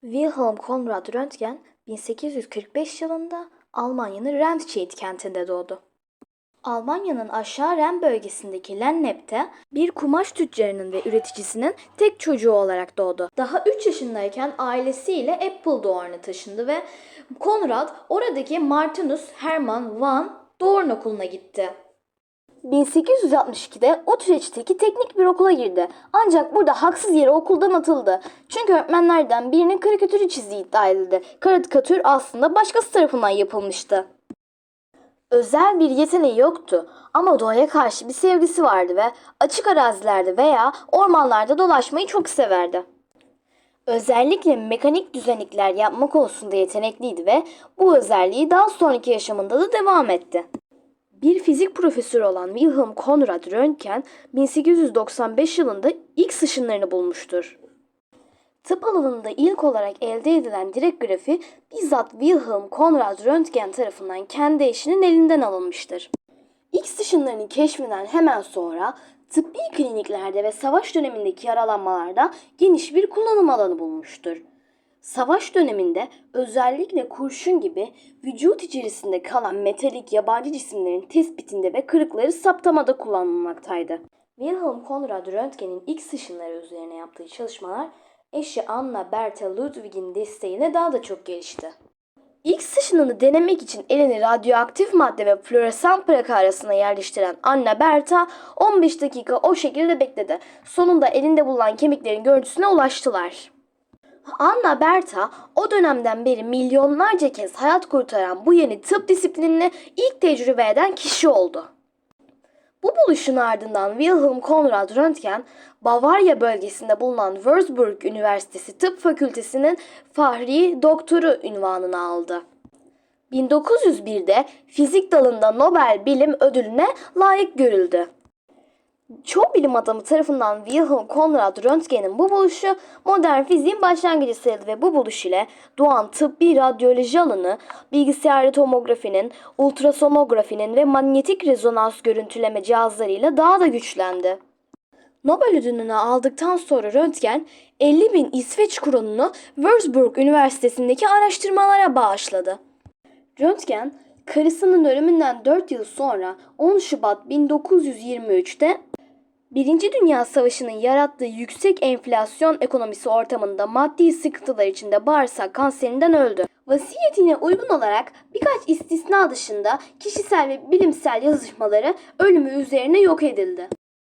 Wilhelm Konrad Röntgen 1845 yılında Almanya'nın Remscheid kentinde doğdu. Almanya'nın aşağı Ren bölgesindeki Lennep'te bir kumaş tüccarının ve üreticisinin tek çocuğu olarak doğdu. Daha 3 yaşındayken ailesiyle Apeldoorn'a taşındı ve Konrad oradaki Martinus Hermann van Doorn okuluna gitti. 1862'de Utrecht'teki teknik bir okula girdi. Ancak burada haksız yere okuldan atıldı. Çünkü öğretmenlerden birinin karikatürü çizdiği iddia edildi. Karikatür aslında başkası tarafından yapılmıştı. Özel bir yeteneği yoktu ama doğaya karşı bir sevgisi vardı ve açık arazilerde veya ormanlarda dolaşmayı çok severdi. Özellikle mekanik düzenikler yapma konusunda yetenekliydi ve bu özelliği daha sonraki yaşamında da devam etti. Bir fizik profesörü olan Wilhelm Konrad Röntgen 1895 yılında X ışınlarını bulmuştur. Tıp alanında ilk olarak elde edilen direkt grafi bizzat Wilhelm Konrad Röntgen tarafından kendi eşinin elinden alınmıştır. X ışınlarının keşfinden hemen sonra tıbbi kliniklerde ve savaş dönemindeki yaralanmalarda geniş bir kullanım alanı bulmuştur. Savaş döneminde özellikle kurşun gibi vücut içerisinde kalan metalik yabancı cisimlerin tespitinde ve kırıkları saptamada kullanılmaktaydı. Wilhelm Konrad Röntgen'in X ışınları üzerine yaptığı çalışmalar eşi Anna Bertha Ludwig'in desteğiyle daha da çok gelişti. X ışınını denemek için elini radyoaktif madde ve floresan plaka arasına yerleştiren Anna Bertha 15 dakika o şekilde bekledi. Sonunda elinde bulunan kemiklerin görüntüsüne ulaştılar. Anna Bertha o dönemden beri milyonlarca kez hayat kurtaran bu yeni tıp disiplinini ilk tecrübe eden kişi oldu. Bu buluşun ardından Wilhelm Konrad Röntgen, Bavarya bölgesinde bulunan Würzburg Üniversitesi Tıp Fakültesi'nin Fahri Doktoru unvanını aldı. 1901'de fizik dalında Nobel Bilim Ödülüne layık görüldü. Çoğu bilim adamı tarafından Wilhelm Konrad Röntgen'in bu buluşu modern fiziğin başlangıcı sayıldı ve bu buluş ile doğan tıbbi radyoloji alanı bilgisayarlı tomografinin, ultrasonografinin ve manyetik rezonans görüntüleme cihazlarıyla daha da güçlendi. Nobel ödülünü aldıktan sonra Röntgen 50 bin İsveç kronunu Würzburg Üniversitesi'ndeki araştırmalara bağışladı. Röntgen, karısının ölümünden 4 yıl sonra 10 Şubat 1923'te Birinci Dünya Savaşı'nın yarattığı yüksek enflasyon ekonomisi ortamında maddi sıkıntılar içinde bağırsak kanserinden öldü. Vasiyetine uygun olarak birkaç istisna dışında kişisel ve bilimsel yazışmaları ölümü üzerine yok edildi.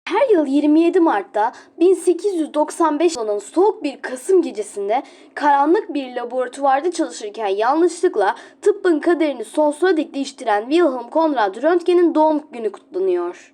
Her yıl 27 Mart'ta 1895 yılının soğuk bir Kasım gecesinde karanlık bir laboratuvarda çalışırken yanlışlıkla tıbbın kaderini sonsuza dek değiştiren Wilhelm Konrad Röntgen'in doğum günü kutlanıyor.